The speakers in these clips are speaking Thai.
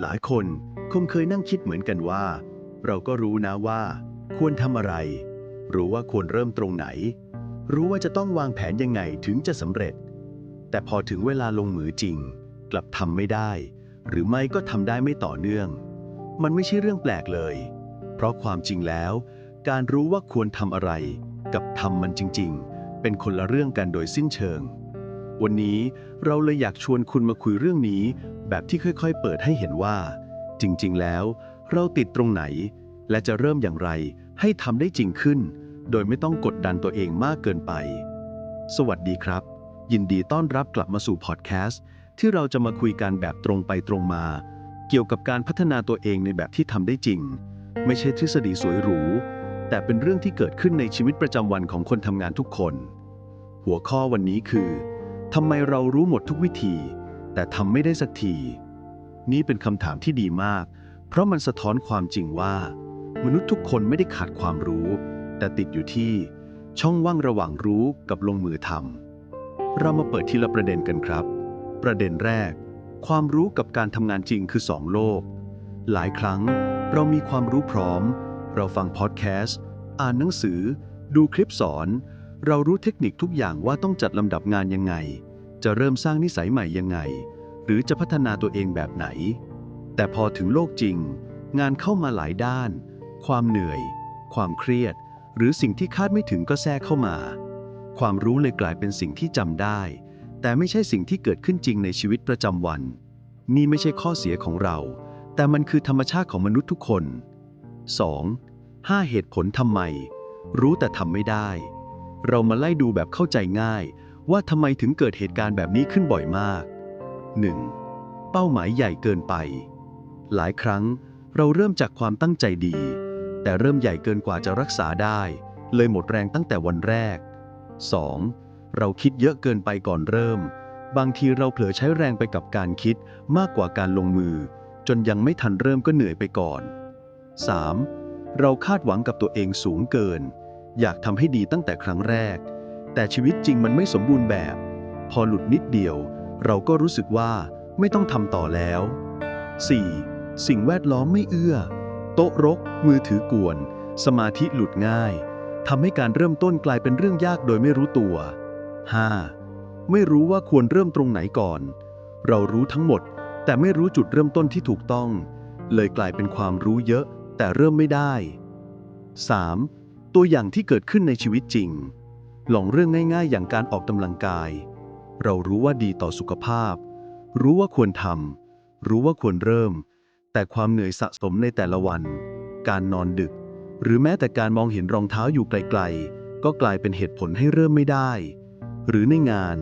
หลายคนคงเคยนั่งคิดเหมือนกันว่า เราก็รู้นะว่า ควรทำอะไร รู้ว่าควรเริ่มตรงไหน รู้ว่าจะต้องวางแผนยังไงถึงจะสำเร็จ แต่พอถึงเวลาลงมือจริง กลับทำไม่ได้ หรือไม่ก็ทำได้ไม่ต่อเนื่อง มันไม่ใช่เรื่องแปลกเลย เพราะความจริงแล้ว การรู้ว่าควรทำอะไร กับทำมันจริง ๆ เป็นคนละเรื่องกันโดยสิ้นเชิงวันนี้เราเลยอยากชวนคุณมาคุยเรื่องนี้ แบบที่ค่อยๆ เปิดให้เห็นว่า จริงๆ แล้ว เราติดตรงไหน และจะเริ่มอย่างไรให้ทำได้จริงขึ้น โดยไม่ต้องกดดันตัวเองมากเกินไป สวัสดีครับ ยินดีต้อนรับกลับมาสู่พอดแคสต์ที่เราจะมาคุยกันแบบตรงไปตรงมา เกี่ยวกับการพัฒนาตัวเองในแบบที่ทำได้จริง ไม่ใช่ทฤษฎีสวยหรู แต่เป็นเรื่องที่เกิดขึ้นในชีวิตประจำวันของคนทำงานทุกคน หัวข้อวันนี้คือทำไมเรารู้หมดทุกวิธี แต่ทำไม่ได้สักที นี่เป็นคำถามที่ดีมาก เพราะมันสะท้อนความจริงว่า มนุษย์ทุกคนไม่ได้ขาดความรู้ แต่ติดอยู่ที่ช่องว่างระหว่างรู้กับลงมือทำเรามาเปิดทีละประเด็นกันครับ ประเด็นแรก ความรู้กับการทำงานจริงคือสองโลก หลายครั้งเรามีความรู้พร้อม เราฟังพอดแคสต์ อ่านหนังสือ ดูคลิปสอน เรารู้เทคนิคทุกอย่างว่าต้องจัดลำดับงานยังไง จะเริ่มสร้างนิสัยใหม่ยังไง หรือจะพัฒนาตัวเองแบบไหน แต่พอถึงโลกจริง งานเข้ามาหลายด้าน ความเหนื่อย ความเครียด หรือสิ่งที่คาดไม่ถึงก็แทรกเข้ามา ความรู้เลยกลายเป็นสิ่งที่จำได้ แต่ไม่ใช่สิ่งที่เกิดขึ้นจริงในชีวิตประจำวัน นี่ไม่ใช่ข้อเสียของเรา แต่มันคือธรรมชาติของมนุษย์ทุกคน 2. 5 เหตุผลทำไม รู้แต่ทำไม่ได้ เรามาไล่ดูแบบเข้าใจง่าย ว่าทำไมถึงเกิดเหตุการณ์แบบนี้ขึ้นบ่อยมาก 1. เป้าหมายใหญ่เกินไป หลายครั้งเราเริ่มจากความตั้งใจดี แต่เริ่มใหญ่เกินกว่าจะรักษาได้ เลยหมดแรงตั้งแต่วันแรก 2. เราคิดเยอะเกินไปก่อนเริ่ม บางทีเราเผลอใช้แรงไปกับการคิดมากกว่าการลงมือ จนยังไม่ทันเริ่มก็เหนื่อยไปก่อน 3. เราคาดหวังกับตัวเองสูงเกิน อยากทำให้ดีตั้งแต่ครั้งแรก แต่ชีวิตจริงมันไม่สมบูรณ์แบบ พอหลุดนิดเดียว เราก็รู้สึกว่าไม่ต้องทำต่อแล้ว 4. สิ่งแวดล้อมไม่เอื้อ โต๊ะรก มือถือกวน สมาธิหลุดง่ายทำให้การเริ่มต้นกลายเป็นเรื่องยากโดยไม่รู้ตัว 5. ไม่รู้ว่าควรเริ่มตรงไหนก่อน เรารู้ทั้งหมด แต่ไม่รู้จุดเริ่มต้นที่ถูกต้อง เลยกลายเป็นความรู้เยอะ แต่เริ่มไม่ได้ 3. ตัวอย่างที่เกิดขึ้นในชีวิตจริง ลองเรื่องง่ายๆ อย่างการออกกำลังกาย เรารู้ว่าดีต่อสุขภาพ รู้ว่าควรทำรู้ว่าควรเริ่ม แต่ความเหนื่อยสะสมในแต่ละวัน การนอนดึก หรือแม้แต่การมองเห็นรองเท้าอยู่ไกลๆ ก็กลายเป็นเหตุผลให้เริ่มไม่ได้ หรือในงาน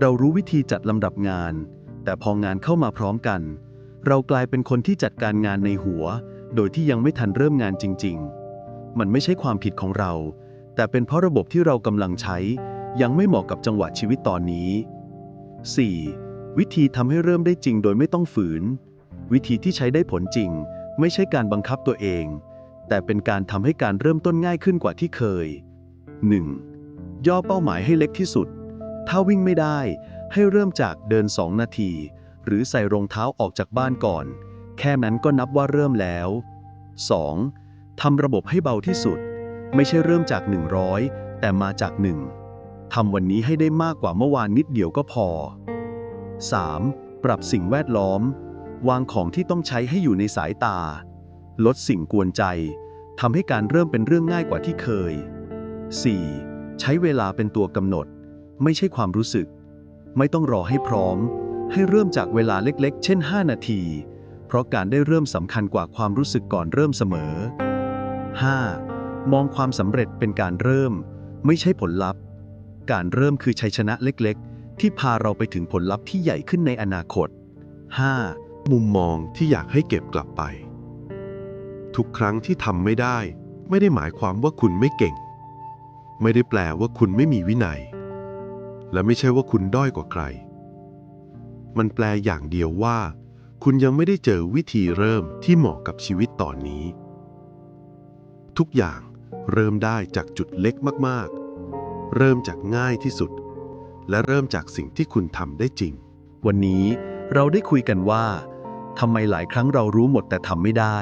เรารู้วิธีจัดลำดับงาน แต่พองานเข้ามาพร้อมกัน เรากลายเป็นคนที่จัดการงานในหัว โดยที่ยังไม่ทันเริ่มงานจริง ๆ มันไม่ใช่ความผิดของเรา แต่เป็นเพราะระบบที่เรากำลังใช้ ยังไม่เหมาะกับจังหวะชีวิตตอนนี้ 4. วิธีทำให้เริ่มได้จริงโดยไม่ต้องฝืน วิธีที่ใช้ได้ผลจริง ไม่ใช่การบังคับตัวเอง แต่เป็นการทำให้การเริ่มต้นง่ายขึ้นกว่าที่เคย 1. ย่อเป้าหมายให้เล็กที่สุด ถ้าวิ่งไม่ได้ ให้เริ่มจากเดิน 2 นาที หรือใส่รองเท้าออกจากบ้านก่อน แค่นั้นก็นับว่าเริ่มแล้ว 2. ทำระบบให้เบาที่สุด ไม่ใช่เริ่มจาก 100 แต่มาจาก 1 ทำวันนี้ให้ได้มากกว่าเมื่อวานนิดเดียวก็พอ 3. ปรับสิ่งแวดล้อม วางของที่ต้องใช้ให้อยู่ในสายตา ลดสิ่งกวนใจทำให้การเริ่มเป็นเรื่องง่ายกว่าที่เคย 4. ใช้เวลาเป็นตัวกำหนด ไม่ใช่ความรู้สึก ไม่ต้องรอให้พร้อม ให้เริ่มจากเวลาเล็กๆ เช่น 5 นาที เพราะการได้เริ่มสำคัญกว่าความรู้สึกก่อนเริ่มเสมอ 5. มองความสำเร็จเป็นการเริ่ม ไม่ใช่ผลลัพธ์ การเริ่มคือชัยชนะเล็กๆ ที่พาเราไปถึงผลลัพธ์ที่ใหญ่ขึ้นในอนาคต 5. มุมมองที่อยากให้เก็บกลับไป ทุกครั้งที่ทำไม่ได้ ไม่ได้หมายความว่าคุณไม่เก่ง ไม่ได้แปลว่าคุณไม่มีวินัย และไม่ใช่ว่าคุณด้อยกว่าใคร มันแปลอย่างเดียวว่า คุณยังไม่ได้เจอวิธีเริ่มที่เหมาะกับชีวิตตอนนี้ ทุกอย่าง เริ่มได้จากจุดเล็กมากๆ เริ่มจากง่ายที่สุด และเริ่มจากสิ่งที่คุณทำได้จริง วันนี้เราได้คุยกันว่าทำไมหลายครั้งเรารู้หมดแต่ทำไม่ได้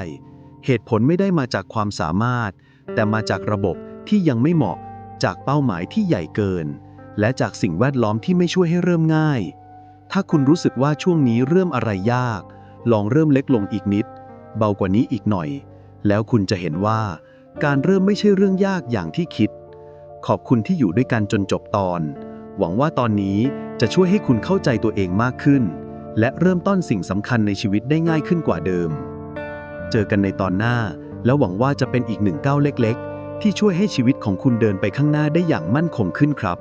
เหตุผลไม่ได้มาจากความสามารถ แต่มาจากระบบที่ยังไม่เหมาะ จากเป้าหมายที่ใหญ่เกิน และจากสิ่งแวดล้อมที่ไม่ช่วยให้เริ่มง่าย ถ้าคุณรู้สึกว่าช่วงนี้เริ่มอะไรยาก ลองเริ่มเล็กลงอีกนิด เบากว่านี้อีกหน่อย แล้วคุณจะเห็นว่า การเริ่มไม่ใช่เรื่องยากอย่างที่คิด ขอบคุณที่อยู่ด้วยกันจนจบตอน หวังว่าตอนนี้จะช่วยให้คุณเข้าใจตัวเองมากขึ้น และเริ่มต้นสิ่งสำคัญในชีวิตได้ง่ายขึ้นกว่าเดิม เจอกันในตอนหน้า แล้วหวังว่าจะเป็นอีกหนึ่งก้าวเล็ก ๆ ที่ช่วยให้ชีวิตของคุณเดินไปข้างหน้าได้อย่างมั่นคงขึ้นครับ